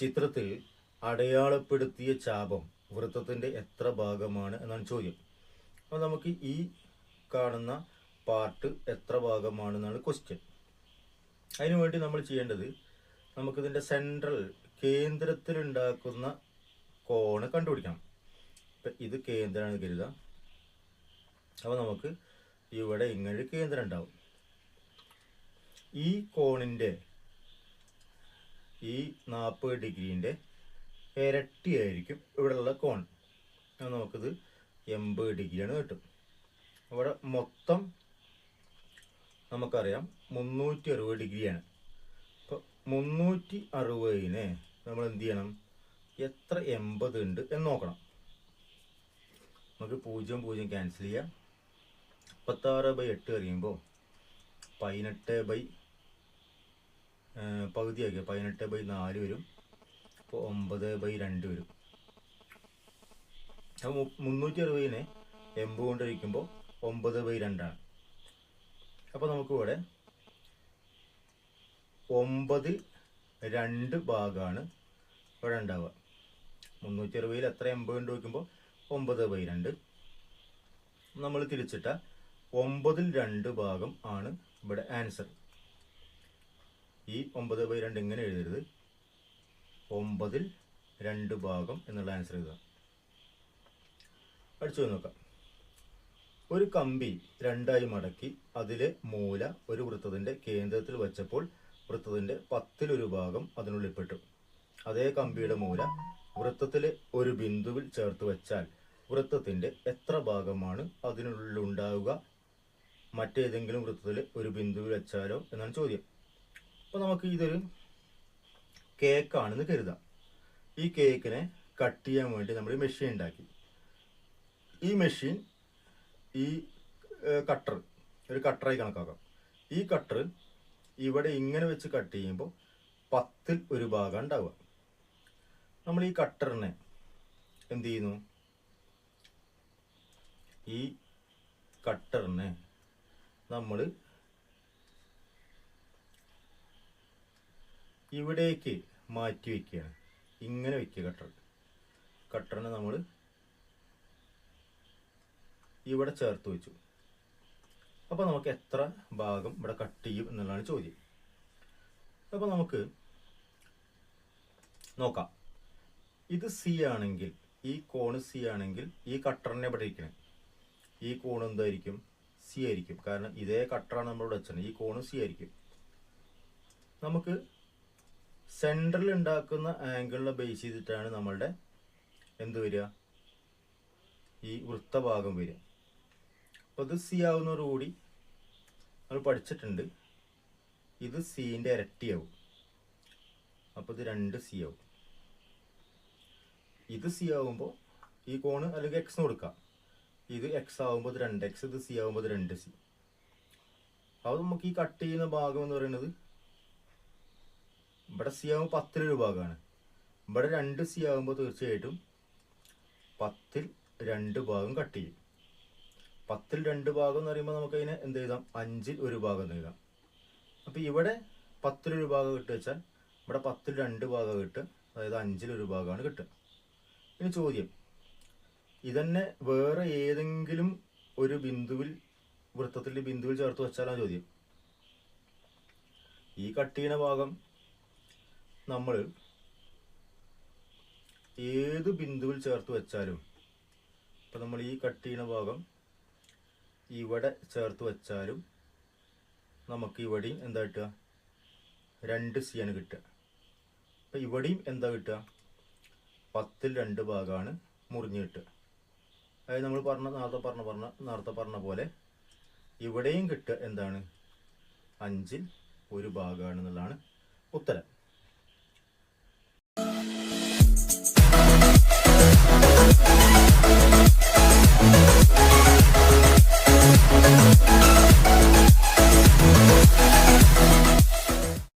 ചിത്രത്തിൽ അടയാളപ്പെടുത്തിയ ചാപം വൃത്തത്തിന്റെ എത്ര ഭാഗമാണ് എന്നാണ് ചോദ്യം. അപ്പോൾ നമുക്ക് ഈ കാണുന്ന പാർട്ട് എത്ര ഭാഗമാണെന്നാണ് ക്വസ്റ്റ്യൻ അതിനു വേണ്ടി നമ്മൾ ചെയ്യേണ്ടത് നമുക്കിതിന്റെ സെൻട്രൽ കേന്ദ്രത്തിലുണ്ടാക്കുന്ന കോണ് കണ്ടുപിടിക്കണം. ഇപ്പം ഇത് കേന്ദ്രമാണ് കരുതാം അപ്പോൾ നമുക്ക് ഇവിടെ ഇങ്ങനെ കേന്ദ്രം ഉണ്ടാവും. ഈ കോണിന്റെ ഈ നാൽപ്പത് ഡിഗ്രീന്റെ ഇരട്ടിയായിരിക്കും ഇവിടെയുള്ള കോൺ. നമുക്കിത് എൺപത് ഡിഗ്രിയാണ് കിട്ടും. ഇവിടെ മൊത്തം നമുക്കറിയാം മുന്നൂറ്റി അറുപത് ഡിഗ്രിയാണ്. അപ്പോൾ മുന്നൂറ്റി അറുപതിനെ നമ്മൾ എന്ത് ചെയ്യണം? എത്ര എൺപത് ഉണ്ട് എന്ന് നോക്കണം. നമുക്ക് പൂജ്യം പൂജ്യം ക്യാൻസൽ ചെയ്യാം. മുപ്പത്താറ് ബൈ എട്ട് എറിയുമ്പോൾ പതിനെട്ട് ബൈ പകുതിയാക്കിയ പതിനെട്ട് ബൈ നാല് വരും. അപ്പോൾ ഒമ്പത് ബൈ രണ്ട് വരും. അപ്പോൾ മുന്നൂറ്റി അറുപതിനെ എൺപത് കൊണ്ട് ഹരിക്കുമ്പോൾ ഒമ്പത് ബൈ രണ്ടാണ്. അപ്പോൾ നമുക്ക് ഇവിടെ ഒമ്പതിൽ രണ്ട് ഭാഗമാണ് ഇവിടെ ഉണ്ടാവുക. മുന്നൂറ്റി അറുപതിൽ എത്ര എൺപത് കൊണ്ട് വയ്ക്കുമ്പോൾ ഒമ്പത് ബൈ രണ്ട്. നമ്മൾ തിരിച്ചിട്ട ഒമ്പതിൽ രണ്ട് ഭാഗം ആണ് ഇവിടെ ആൻസർ. ഈ ഒമ്പത് ബൈ രണ്ട് ഇങ്ങനെ എഴുതരുത്. ഒമ്പതിൽ രണ്ട് ഭാഗം എന്നുള്ള ആൻസർ എഴുതുക. അടിച്ചു നോക്കാം. ഒരു കമ്പി രണ്ടായി മടക്കി അതിലെ മൂല ഒരു വൃത്തത്തിന്റെ കേന്ദ്രത്തിൽ വെച്ചപ്പോൾ വൃത്തത്തിന്റെ പത്തിലൊരു ഭാഗം അതിനുള്ളിൽ പെട്ടു അതേ കമ്പിയുടെ മൂല വൃത്തത്തിലെ ഒരു ബിന്ദുവിൽ ചേർത്ത് വെച്ചാൽ വൃത്തത്തിന്റെ എത്ര ഭാഗമാണ് അതിനുള്ളിൽ ഉണ്ടാവുക? മറ്റേതെങ്കിലും വൃത്തത്തിൽ ഒരു ബിന്ദുവിൽ വെച്ചാലോ എന്നാണ് ചോദ്യം. അപ്പോൾ നമുക്ക് ഇതൊരു കേക്കാണെന്ന് കരുതാം. ഈ കേക്കിനെ കട്ട് ചെയ്യാൻ വേണ്ടി നമ്മൾ മെഷീൻ ഉണ്ടാക്കി. ഈ മെഷീൻ ഈ കട്ടർ ഒരു കട്ടറായി കണക്കാക്കാം. ഈ കട്ടർ ഇവിടെ ഇങ്ങനെ വെച്ച് കട്ട് ചെയ്യുമ്പോൾ പത്തിൽ ഒരു ഭാഗം ഉണ്ടാവുക. നമ്മൾ ഈ കട്ടറിനെ എന്ത് ചെയ്യുന്നു? ഈ കട്ടറിനെ നമ്മൾ ഇവിടേക്ക് മാറ്റി വയ്ക്കുകയാണ് ഇങ്ങനെ വയ്ക്കുക കട്ടർ കട്ടറിനെ നമ്മൾ ഇവിടെ ചേർത്ത് വെച്ചു. അപ്പോൾ നമുക്ക് എത്ര ഭാഗം ഇവിടെ കട്ട് ചെയ്യും എന്നുള്ളതാണ് ചോദ്യം. അപ്പോൾ നമുക്ക് നോക്കാം. ഇത് സി ആണെങ്കിൽ ഈ കോണ് സി ആണെങ്കിൽ ഈ കട്ടറിനെ ഇവിടെ ഇരിക്കണേ. ഈ കോൺ എന്തായിരിക്കും? സി ആയിരിക്കും. കാരണം ഇതേ കട്ടറാണ് നമ്മളിവിടെ വെച്ചത്. ഈ കോണ് സി ആയിരിക്കും. നമുക്ക് സെൻട്രൽ ഉണ്ടാക്കുന്ന ആംഗിളിനെ ബേസ് ചെയ്തിട്ടാണ് നമ്മളുടെ എന്ത് വരിക? ഈ വൃത്തഭാഗം വരിക. അപ്പോൾ ഇത് സി ആവുന്നതോടുകൂടി നമ്മൾ പഠിച്ചിട്ടുണ്ട്. ഇത് സീന്റെ ഇരട്ടിയാവും. അപ്പോൾ ഇത് രണ്ട് സി ആവും. ഇത് സി ആവുമ്പോൾ ഈ കോണ് അല്ലെങ്കിൽ എക്സ് കൊടുക്കാം. ഇത് എക്സ് ആവുമ്പോൾ രണ്ട് എക്സ് ഇത് സി ആവുമ്പോൾ രണ്ട് സി അപ്പോൾ നമുക്ക് ഈ കട്ട് ചെയ്യുന്ന ഭാഗം എന്ന് പറയുന്നത് ഇവിടെ സി ആകുമ്പോൾ പത്തിൽ ഒരു ഭാഗമാണ് ഇവിടെ രണ്ട് സി ആകുമ്പോൾ തീർച്ചയായിട്ടും പത്തിൽ രണ്ട് ഭാഗം കട്ട് ചെയ്യും. പത്തിൽ രണ്ട് ഭാഗം എന്ന് പറയുമ്പോൾ നമുക്ക് അതിനെ എന്ത് എഴുതാം? അഞ്ചിൽ ഒരു ഭാഗം എന്ന് എഴുതാം. അപ്പോൾ ഇവിടെ പത്തിലൊരു ഭാഗം കിട്ടുക വെച്ചാൽ ഇവിടെ പത്തിൽ രണ്ട് ഭാഗം കിട്ടുക അതായത് അഞ്ചിൽ ഒരു ഭാഗമാണ് കിട്ടുക. ഇനി ചോദ്യം. ഇതന്നെ വേറെ ഏതെങ്കിലും ഒരു ബിന്ദുവിൽ വൃത്തത്തിൽ ബിന്ദുവിൽ ചേർത്ത് വെച്ചാലാണ് ചോദ്യം. ഈ കട്ട് ചെയ്യുന്ന ഭാഗം നമ്മൾ ഏത് ബിന്ദുവിൽ ചേർത്ത് വെച്ചാലും ഇപ്പം നമ്മൾ ഈ കട്ട് ചെയ്യുന്ന ഭാഗം ഇവിടെ ചേർത്ത് വെച്ചാലും നമുക്ക് ഇവിടെയും എന്താ കിട്ടുക? രണ്ട് ആണ് കിട്ടുക. അപ്പം ഇവിടെയും എന്താ കിട്ടുക? പത്തിൽ രണ്ട് ഭാഗമാണ് മുറിഞ്ഞ് കിട്ടുക. അതായത് നമ്മൾ പറഞ്ഞ നേരത്തെ പറഞ്ഞ പറഞ്ഞ നേരത്തെ പറഞ്ഞ പോലെ ഇവിടെയും കിട്ടുക എന്താണ്? അഞ്ചിൽ ഒരു ഭാഗമാണെന്നുള്ളതാണ് ഉത്തരം.